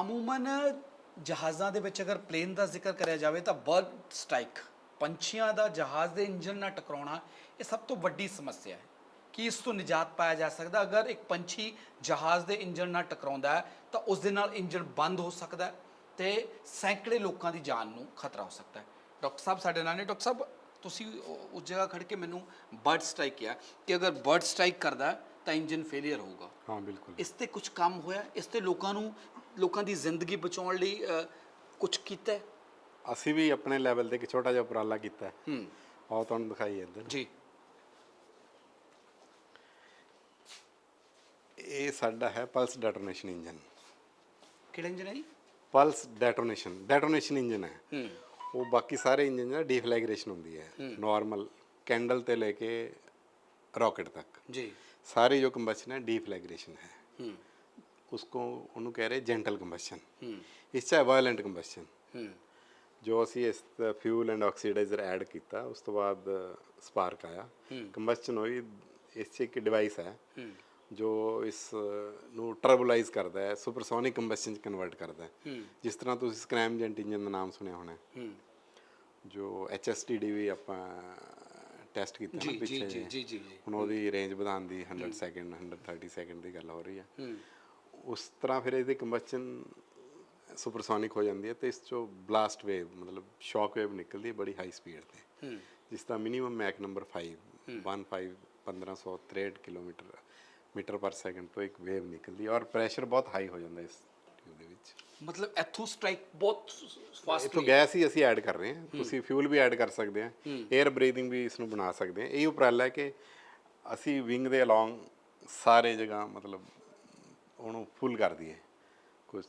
ਅਮੂਮਨ ਜਹਾਜ਼ਾਂ ਦੇ ਵਿੱਚ ਅਗਰ ਪਲੇਨ ਦਾ ਜ਼ਿਕਰ ਕਰਿਆ ਜਾਵੇ ਤਾਂ ਬਰਡ ਸਟ੍ਰਾਈਕ ਪੰਛੀਆਂ ਦਾ ਜਹਾਜ਼ ਦੇ ਇੰਜਨ ਨਾਲ ਟਕਰਾਉਣਾ ਇਹ ਸਭ ਤੋਂ ਵੱਡੀ ਸਮੱਸਿਆ ਹੈ। ਕਿ ਇਸ ਤੋਂ ਨਿਜਾਤ ਪਾਇਆ ਜਾ ਸਕਦਾ? ਅਗਰ ਇੱਕ ਪੰਛੀ ਜਹਾਜ਼ ਦੇ ਇੰਜਨ ਨਾਲ ਟਕਰਾਉਂਦਾ ਹੈ ਤਾਂ ਉਸ ਦੇ ਨਾਲ ਇੰਜਨ ਬੰਦ ਹੋ ਸਕਦਾ ਤੇ ਸੈਂਕੜੇ ਲੋਕਾਂ ਦੀ ਜਾਨ ਨੂੰ ਖਤਰਾ ਹੋ ਸਕਦਾ ਹੈ। ਡਾਕਟਰ ਸਾਹਿਬ ਸਾਡੇ ਨਾਲ ਨੇ। ਡਾਕਟਰ ਸਾਹਿਬ ਤੁਸੀਂ ਉਸ ਜਗ੍ਹਾ ਖੜ ਕੇ ਮੈਨੂੰ ਬਰਡ ਸਟ੍ਰਾਈਕ ਕਿਹਾ ਕਿ ਅਗਰ ਬਰਡ ਸਟ੍ਰਾਈਕ ਕਰਦਾ ਤਾਂ ਇੰਜਨ ਫੇਲਿਅਰ ਹੋਊਗਾ। ਹਾਂ ਬਿਲਕੁਲ। ਇਸ ਤੇ ਕੁਝ ਕੰਮ ਹੋਇਆ? ਇਸ ਤੇ ਲੋਕਾਂ ਨੂੰ ਲੋਕਾਂ ਦੀ ਜ਼ਿੰਦਗੀ ਬਚਾਉਣ ਲਈ ਕੁਝ ਕੀਤਾ ਅਸੀਂ ਵੀ ਆਪਣੇ ਲੈਵਲ ਤੇ ਇੱਕ ਛੋਟਾ ਜਿਹਾ ਉਪਰਾਲਾ ਕੀਤਾ ਹੂੰ। ਆਹ ਤੁਹਾਨੂੰ ਦਿਖਾਈ ਇੱਧਰ। ਜੀ। ਇਹ ਸਾਡਾ ਹੈ ਪਲਸ ਡੈਟੋਨੇਸ਼ਨ ਇੰਜਨ ਕਿਹੜਾ ਇੰਜਨ ਹੈ ਪਲਸ ਡੈਟੋਨੇਸ਼ਨ ਡੈਟੋਨੇਸ਼ਨ ਇੰਜਨ ਹੈ। ਉਹ ਬਾਕੀ ਸਾਰੇ ਇੰਜਨ ਦਾ ਡੀਫਲੈਗਰੇਸ਼ਨ ਹੁੰਦੀ ਹੈ। ਨਾਰਮਲ ਕੈਂਡਲ ਤੇ ਲੈ ਕੇ ਰਾਕਟ ਤੱਕ। ਜੀ। ਸਾਰੇ ਜੋ ਕੰਬਸ਼ਨ ਹੈ ਡੀਫਲੈਗਰੇਸ਼ਨ ਹੈ। ਹੂੰ। उसको ਉਹਨੂੰ ਕਹਿ ਰਹੇ ਜੈਂਟਲ ਕੰਬਸ਼ਨ ਹੂੰ ਇਸ 'ਚ ਹੈ ਵਾਇਲੈਂਟ ਕੰਬਸ਼ਨ ਹੂੰ ਜੋ ਅਸੀਂ ਇਸ ਫਿਊਲ ਐਂਡ ਆਕਸੀਡਾਈਜ਼ਰ ਐਡ ਕੀਤਾ ਉਸ ਤੋਂ ਬਾਅਦ ਸਪਾਰਕ ਆਇਆ ਕੰਬਸ਼ਨ ਹੋਈ ਇਸ 'ਚ ਇੱਕ ਡਿਵਾਈਸ ਹੈ ਹੂੰ ਜੋ ਇਸ ਨੂੰ ਟਰਬੋਲਾਈਜ਼ ਕਰਦਾ ਹੈ ਸੁਪਰਸੋਨਿਕ ਕੰਬਸ਼ਨ ਚ ਕਨਵਰਟ ਕਰਦਾ ਹੈ ਹੂੰ ਜਿਸ ਤਰ੍ਹਾਂ ਤੁਸੀਂ ਸਕ੍ਰੈਮ ਜੈਂਟ ਇੰਜਨ ਦਾ ਨਾਮ ਸੁਣਿਆ ਹੋਣਾ ਹੈ, ਹੂੰ ਜੋ HSTD ਵੀ ਆਪਾਂ ਟੈਸਟ ਕੀਤਾ ਜੀ ਨਾ ਜੀ ਪਿੱਛੇ ਜੀ ਜਿਹੇ। ਜੀ ਜੀ ਜੀ ਹੁਣ ਉਹਦੀ ਰੇਂਜ ਵਧਾਉਣ ਦੀ 100 ਸੈਕਿੰਡ 130 ਸੈਕਿੰਡ ਦੀ ਗੱਲ ਹੋ ਰਹੀ ਹੈ ਹੂੰ ਉਸ ਤਰ੍ਹਾਂ ਫਿਰ ਇਹਦੀ ਕੰਬਸ਼ਨ ਸੁਪਰਸੋਨਿਕ ਹੋ ਜਾਂਦੀ ਹੈ ਤੇ ਇਸ ਚੋਂ ਬਲਾਸਟ ਵੇਵ ਮਤਲਬ ਸ਼ੌਕ ਵੇਵ ਨਿਕਲਦੀ ਹੈ ਬੜੀ ਹਾਈ ਸਪੀਡ ਤੇ। ਹੂੰ। ਜਿਸ ਦਾ minimum Mach number 5 15 1563 kilometre metre per second ਤੋਂ ਇੱਕ ਵੇਵ ਨਿਕਲਦੀ ਹੈ ਔਰ ਪ੍ਰੈਸ਼ਰ ਬਹੁਤ ਹਾਈ ਹੋ ਜਾਂਦਾ ਇਸ ਟਿਊਬ ਦੇ ਵਿੱਚ। ਮਤਲਬ ਇੱਥੋਂ ਸਟ੍ਰਾਈਕ ਬਹੁਤ ਫਾਸਟ ਇਥੋਂ ਗੈਸ ਹੀ। ਅਸੀਂ ਐਡ ਕਰ ਰਹੇ ਹਾਂ। ਤੁਸੀਂ ਫਿਊਲ ਵੀ ਐਡ ਕਰ ਸਕਦੇ ਆ 에ਅਰ ਬਰੀਥਿੰਗ ਵੀ ਇਸ ਨੂੰ ਬਣਾ ਸਕਦੇ ਆ ਇਹ ਉਪਰਾਲਾ ਹੈ ਕਿ ਅਸੀਂ ਵਿੰਗ ਦੇ ਅਲੋਂਗ ਸਾਰੇ ਜਗ੍ਹਾ ਮਤਲਬ ਉਹਨੂੰ ਫੁੱਲ ਕਰ ਦਈਏ। ਕੁਝ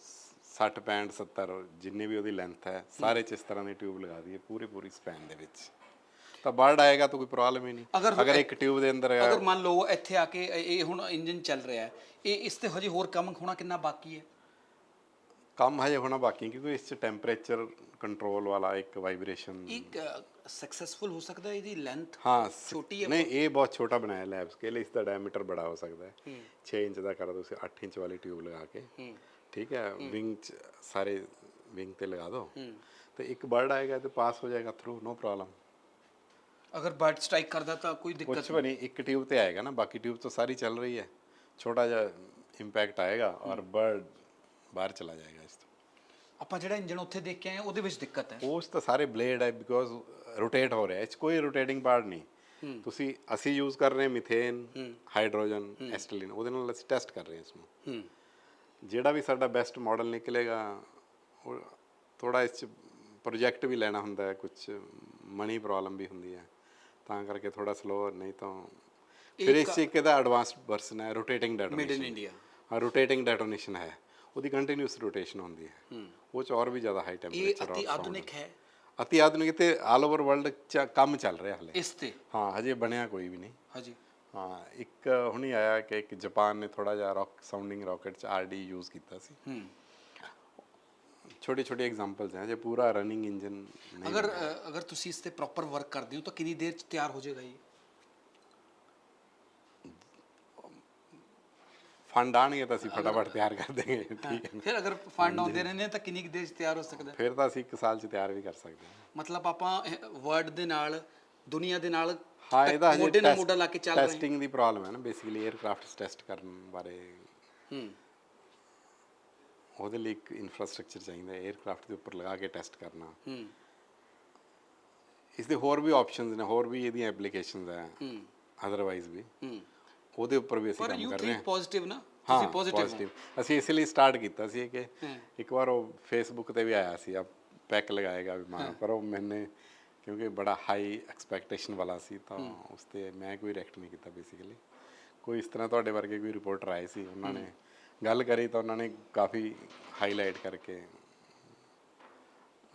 60 65 70 ਜਿੰਨੇ ਵੀ ਉਹਦੀ ਲੈਂਥ ਹੈ ਸਾਰੇ ਚ ਇਸ ਤਰ੍ਹਾਂ ਦੀ ਟਿਊਬ ਲਗਾ ਦਈਏ ਪੂਰੀ ਪੂਰੀ ਸਪੈਨ ਦੇ ਵਿੱਚ। ਤਾਂ ਬਰਡ ਆਏਗਾ ਤਾਂ ਕੋਈ ਪ੍ਰੋਬਲਮ ਹੀ ਨਹੀਂ। ਅਗਰ- ਇੱਕ ਟਿਊਬ ਦੇ ਅੰਦਰ ਅਗਰ ਮੰਨ ਲਓ ਇੱਥੇ ਆ ਕੇ ਇਹ ਇਹ ਹੁਣ ਇੰਜਨ ਚੱਲ ਰਿਹਾ ਹੈ ਇਹ ਇਸ ਤੇ ਹਜੇ ਹੋਰ ਕੰਮ ਹੋਣਾ ਕਿੰਨਾ ਬਾਕੀ ਹੈ? ਕੰਮ ਹਜੇ ਹੋਣਾ ਬਾਕੀ ਕਿਉਂਕਿ ਇਸ ਚ ਟੈਂਪਰੇਚਰ ਕੰਟਰੋਲ ਵਾਲਾ ਇੱਕ ਵਾਈਬ੍ਰੇਸ਼ਨ ਇੱਕ ਸਕਸੈਸਫੁਲ ਹੋ ਸਕਦਾ ਹੈ ਇਹਦੀ ਲੈਂਥ ਹਾਂ ਛੋਟੀ ਹੈ ਨਹੀਂ ਇਹ ਬਹੁਤ ਛੋਟਾ ਬਣਾਇਆ ਲੈਬ ਸਕੇਲ ਇਸ ਦਾ ਡਾਇਮੀਟਰ ਬੜਾ ਹੋ ਸਕਦਾ ਹੈ। 6 ਇੰਚ ਦਾ ਕਰ ਦੋ ਤੁਸੀਂ 8 ਇੰਚ ਵਾਲੀ ਟਿਊਬ ਲਗਾ ਕੇ। ਠੀਕ ਹੈ ਵਿੰਗ ਚ ਸਾਰੇ ਵਿੰਗ ਤੇ ਲਗਾ ਦੋ ਤੇ ਇੱਕ ਬਰਡ ਆਏਗਾ ਤੇ ਪਾਸ ਹੋ ਜਾਏਗਾ ਥਰੂ ਨੋ ਪ੍ਰੋਬਲਮ ਅਗਰ ਬਰਡ ਸਟ੍ਰਾਈਕ ਕਰਦਾ ਤਾਂ ਕੋਈ ਦਿੱਕਤ ਕੁਝ ਵੀ ਨਹੀਂ ਇੱਕ ਟਿਊਬ ਤੇ ਆਏਗਾ ਨਾ ਬਾਕੀ ਟਿਊਬ ਤਾਂ ਸਾਰੀ ਚੱਲ ਰਹੀ ਹੈ। ਛੋਟਾ ਜਿਹਾ ਇੰਪੈਕਟ ਆਏਗਾ ਔਰ ਬਰਡ ਬਾਹਰ ਚਲਾ ਜਾਏਗਾ ਇਸ ਤੋਂ। ਆਪਾਂ ਜਿਹੜਾ ਇੰਜਨ ਉੱਥੇ ਦੇਖ ਕੇ ਆਏ ਹਾਂ, ਉਹਦੇ ਵਿੱਚ ਦਿੱਕਤ ਹੈ। ਉਸ ਤਾਂ ਸਾਰੇ ਬਲੇਡ ਹੈ ਬਿਕੋਜ਼ ਰੋਟੇਟ ਹੋ ਰਿਹਾ 'ਚ ਕੋਈ ਰੋਟੇਟਿੰਗ ਪਾਰਟ ਨਹੀਂ। ਤੁਸੀਂ ਅਸੀਂ ਯੂਜ਼ ਕਰ ਰਹੇ ਹਾਂ ਮਿਥੇਨ ਹਾਈਡਰੋਜਨ ਐਸਟਲਿਨ ਉਹਦੇ ਨਾਲ ਅਸੀਂ ਟੈਸਟ ਕਰ ਰਹੇ ਹਾਂ ਇਸ ਨੂੰ ਹੂੰ। ਜਿਹੜਾ ਵੀ ਸਾਡਾ ਬੈਸਟ ਮਾਡਲ ਨਿਕਲੇਗਾ ਉਹ ਥੋੜਾ ਇਸ ਚ ਪ੍ਰੋਜੈਕਟ ਵੀ ਲੈਣਾ ਹੁੰਦਾ ਹੈ ਕੁਝ ਮਨੀ ਪ੍ਰੋਬਲਮ ਵੀ ਹੁੰਦੀ ਹੈ। ਤਾਂ ਕਰਕੇ ਥੋੜਾ ਸਲੋ ਨਹੀਂ ਤਾਂ ਫਿਰ ਇਸ ਚ ਇੱਕ ਹੈ rotating made in detonation India ਹਾਂ ਰੋਟੇਟਿੰਗ ਡੈਟੋਨੇਸ਼ਨ ਹੈ। ਉਹਦੀ ਕੰਟੀਨਿਊਸ ਰੋਟੇਸ਼ਨ ਹੁੰਦੀ ਹੈ। ਉਹ ਚ ਔਰ ਵੀ ਜ਼ਿਆਦਾ ਹਾਈ ਇਹ ਟੈਂਪਰੇਚਰ ਅਤੀ ਆਧੁਨਿਕ ਹੈ? ਅਤੀ ਆਧੁਨਿਕ ਤੇ ਆਲ ਓਵਰ ਵਰਲਡ ਚ ਕੰਮ ਚੱਲ ਰਿਹਾ ਹਲੇ। ਇਸ ਤੇ? ਹਾਂ ਹਜੇ ਬਣਿਆ ਕੋਈ ਵੀ ਨਹੀਂ। ਹਾਂਜੀ। ਹਾਂ ਇੱਕ ਹੁਣੀ ਆਇਆ ਕਿ ਇੱਕ ਜਾਪਾਨ ਨੇ ਥੋੜਾ ਜਿਹਾ ਰੌਕ ਸਾਊਂਡਿੰਗ ਰਾਕਟ ਚ ਆਰਡੀ ਯੂਜ਼ ਕੀਤਾ ਸੀ। ਹੂੰ। ਛੋਟੇ ਛੋਟੇ ਐਗਜ਼ਾਮਪਲਸ ਹੈ ਜੇ ਪੂਰਾ ਰਨਿੰਗ ਇੰਜਨ ਅਗਰ ਅਗਰ ਤੁਸੀਂ ਇਸ ਤੇ ਪ੍ਰੋਪਰ ਵਰਕ ਕਰਦੇ ਹੋ ਤਾਂ ਕਿੰਨੀ ਦੇਰ ਚ ਤਿਆਰ ਹੋ ਜਾਏਗਾ ਇਹ? ਫੰਡ ਆਣਗੇ ਤਾਂ ਅਸੀਂ ਫਟਾਫਟ ਤਿਆਰ ਕਰ ਦੇਂਗੇ ਠੀਕ ਹੈ। ਫਿਰ ਅਗਰ ਫੰਡ ਆਉਂਦੇ ਰਹਿੰਦੇ ਨੇ ਤਾਂ ਕਿੰਨੀ ਕੁ ਦੇਰ ਚ ਤਿਆਰ ਹੋ ਸਕਦਾ? ਫਿਰ ਤਾਂ ਅਸੀਂ ਇੱਕ ਸਾਲ ਚ ਤਿਆਰ ਵੀ ਕਰ ਸਕਦੇ ਹਾਂ। ਮਤਲਬ ਆਪਾਂ ਵਰਲਡ ਦੇ ਨਾਲ ਦੁਨੀਆ ਦੇ ਨਾਲ ਹਾਂ ਇਹਦਾ ਹਜੇ ਮੋਢੇ ਨਾਲ ਮੋਢਾ ਲਾ ਕੇ ਚੱਲ ਰਹੇ ਹਾਂ ਟੈਸਟਿੰਗ ਦੀ ਪ੍ਰੋਬਲਮ ਹੈ ਨਾ ਬੇਸਿਕਲੀ 에ਅਰਕ੍ਰਾਫਟਸ ਟੈਸਟ ਕਰਨ ਬਾਰੇ। ਹੂੰ। ਉਹਦੇ ਲਈ ਇੱਕ ਇਨਫਰਾਸਟ੍ਰਕਚਰ ਚਾਹੀਦਾ ਹੈ 에ਅਰਕ੍ਰਾਫਟ ਦੇ ਉੱਪਰ ਲਗਾ ਕੇ ਟੈਸਟ ਕਰਨਾ। ਹੂੰ। ਇਸ ਦੇ ਹੋਰ ਵੀ ਆਪਸ਼ਨਸ ਨੇ ਹੋਰ ਵੀ ਇਹਦੀਆਂ ਐਪਲੀਕੇਸ਼ਨਸ ਹੈ। ਹੂੰ। ਅਦਰਵਾਈਜ਼ ਵੀ। ਹੂੰ। ਉਹਦੇ ਉੱਪਰ ਵੀ ਅਸੀਂ ਪਰ ਕੰਮ ਯੂ ਕਰ ਰਹੇ ਹਾਂ। ਥਿੰਕ ਪੋਜ਼ਿਟਿਵ ਨਾ ਹਾਂ ਤੁਸੀਂ ਪੋਜ਼ਿਟਿਵ ਅਸੀਂ ਇਸ ਲਈ ਸਟਾਰਟ ਕੀਤਾ ਸੀ ਕਿ। ਇੱਕ ਵਾਰ ਉਹ ਫੇਸਬੁੱਕ ਤੇ ਵੀ ਆਇਆ ਸੀ ਆ ਪੈਕ ਲਗਾਏਗਾ ਵਿਮਾਨ ਪਰ ਉਹ ਮੈਨੇ ਕਿਉਂਕਿ ਬੜਾ ਹਾਈ ਐਕਸਪੈਕਟੇਸ਼ਨ ਵਾਲਾ ਸੀ ਤਾਂ ਉਸ ਤੇ ਮੈਂ ਕੋਈ ਰਿਐਕਟ ਨਹੀਂ ਕੀਤਾ ਬੇਸਿਕਲੀ ਕੋਈ ਇਸ ਤਰ੍ਹਾਂ ਤੁਹਾਡੇ ਵਰਗੇ ਕੋਈ ਰਿਪੋਰਟਰ ਆਏ ਸੀ ਉਹਨਾਂ ਨੇ ਗੱਲ ਕਰੀ ਤਾਂ ਉਹਨਾਂ ਨੇ ਕਾਫੀ ਹਾਈਲਾਈਟ ਕਰਕੇ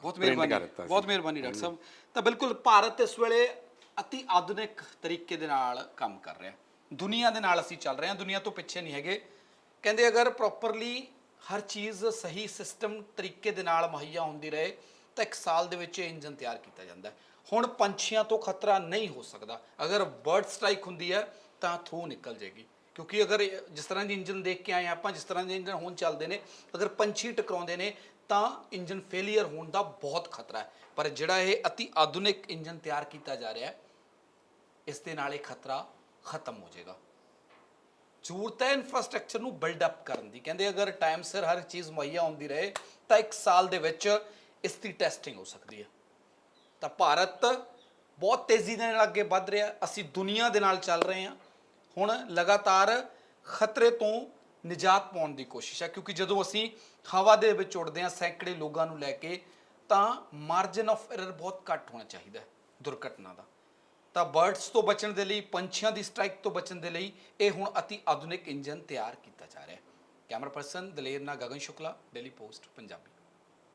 ਬਹੁਤ print ਮਿਹਰਬਾਨੀ ਕਰ ਦਿੱਤਾ ਸੀ। ਬਹੁਤ ਮਿਹਰਬਾਨੀ ਡਾਕਟਰ ਸਾਹਿਬ। ਤਾਂ ਬਿਲਕੁਲ ਭਾਰਤ ਇਸ ਵੇਲੇ ਅਤੀ ਆਧੁਨਿਕ ਤਰੀਕੇ ਦੇ ਨਾਲ ਕੰਮ ਕਰ ਰਿਹਾ। ਦੁਨੀਆ ਦੇ ਨਾਲ ਅਸੀਂ ਚੱਲ ਰਹੇ ਹਾਂ, ਦੁਨੀਆ ਤੋਂ ਪਿੱਛੇ ਨਹੀਂ ਹੈਗੇ। ਕਹਿੰਦੇ ਅਗਰ ਪ੍ਰੋਪਰਲੀ ਹਰ ਚੀਜ਼ ਸਹੀ ਸਿਸਟਮ ਤਰੀਕੇ ਦੇ ਨਾਲ ਮੁਹੱਈਆ ਹੁੰਦੀ ਰਹੇ, ਤਾਂ ਇੱਕ ਸਾਲ ਦੇ ਵਿੱਚ ਇਹ ਇੰਜਨ ਤਿਆਰ ਕੀਤਾ ਜਾਂਦਾ ਹੈ। ਹੁਣ ਪੰਛੀਆਂ ਤੋਂ ਖਤਰਾ ਨਹੀਂ ਹੋ ਸਕਦਾ। ਅਗਰ ਬਰਡ ਸਟ੍ਰਾਈਕ ਹੁੰਦੀ ਹੈ, ਤਾਂ ਥਰੂ ਨਿਕਲ ਜਾਏਗੀ। ਕਿਉਂਕਿ ਅਗਰ ਜਿਸ ਤਰ੍ਹਾਂ ਦੀ ਇੰਜਨ ਦੇਖ ਕੇ ਆਏ ਹਾਂ ਆਪਾਂ, ਜਿਸ ਤਰ੍ਹਾਂ ਦੇ ਇੰਜਨ ਹੁਣ ਚੱਲਦੇ ਨੇ, ਅਗਰ ਪੰਛੀ ਟਕਰਾਉਂਦੇ ਨੇ, ਤਾਂ ਇੰਜਨ ਫੇਲਿਅਰ ਹੋਣ ਦਾ ਬਹੁਤ ਖਤਰਾ ਹੈ। ਪਰ ਜਿਹੜਾ ਇਹ ਅਤੀ ਆਧੁਨਿਕ ਇੰਜਨ ਤਿਆਰ ਕੀਤਾ ਜਾ ਰਿਹਾ ਹੈ, ਇਸ ਦੇ ਨਾਲ ਇਹ ਖਤਰਾ ਖਤਮ ਹੋ ਜਾਏਗਾ। ਜ਼ਰੂਰਤ ਹੈ ਇਨਫਰਾਸਟ੍ਰਕਚਰ ਨੂੰ ਬਿਲਡ ਅਪ ਕਰਨ ਦੀ। ਕਹਿੰਦੇ ਅਗਰ ਟਾਈਮ ਸਿਰ ਹਰ ਚੀਜ਼ ਮੁਹੱਈਆ ਹੁੰਦੀ ਰਹੇ, ਤਾਂ ਇੱਕ ਸਾਲ ਦੇ ਵਿੱਚ ਇਸ ਦੀ ਟੈਸਟਿੰਗ ਹੋ ਸਕਦੀ ਹੈ। ਤਾਂ ਭਾਰਤ ਬਹੁਤ ਤੇਜ਼ੀ ਦੇ ਨਾਲ ਅੱਗੇ ਵੱਧ ਰਿਹਾ। ਅਸੀਂ ਦੁਨੀਆ ਦੇ ਨਾਲ ਚੱਲ ਰਹੇ ਹਾਂ। ਹੁਣ ਲਗਾਤਾਰ ਖਤਰੇ ਤੋਂ ਨਿਜਾਤ ਪਾਉਣ ਦੀ ਕੋਸ਼ਿਸ਼ ਹੈ। ਕਿਉਂਕਿ ਜਦੋਂ ਅਸੀਂ ਹਵਾ ਦੇ ਵਿੱਚ ਉੱਡਦੇ ਹਾਂ, ਸੈਂਕੜੇ ਲੋਕਾਂ ਨੂੰ ਲੈ ਕੇ, ਤਾਂ ਮਾਰਜਨ ਆਫ ਐਰਰ ਬਹੁਤ ਘੱਟ ਹੋਣਾ ਚਾਹੀਦਾ ਦੁਰਘਟਨਾ ਦਾ। ਤਾਂ ਬਰਡਸ ਤੋਂ ਬਚਣ ਦੇ ਲਈ, ਪੰਛੀਆਂ ਦੀ ਸਟ੍ਰਾਈਕ ਤੋਂ ਬਚਣ ਦੇ ਲਈ ਇਹ ਹੁਣ ਅਤੀ ਆਧੁਨਿਕ ਇੰਜਨ ਤਿਆਰ ਕੀਤਾ ਜਾ ਰਿਹਾ ਹੈ। ਕੈਮਰਾ ਪਰਸਨ ਦਲੇਰ ਨਾਲ ਗਗਨ ਸ਼ੁਕਲਾ, ਡੇਲੀ ਪੋਸਟ, ਪੰਜਾਬੀ।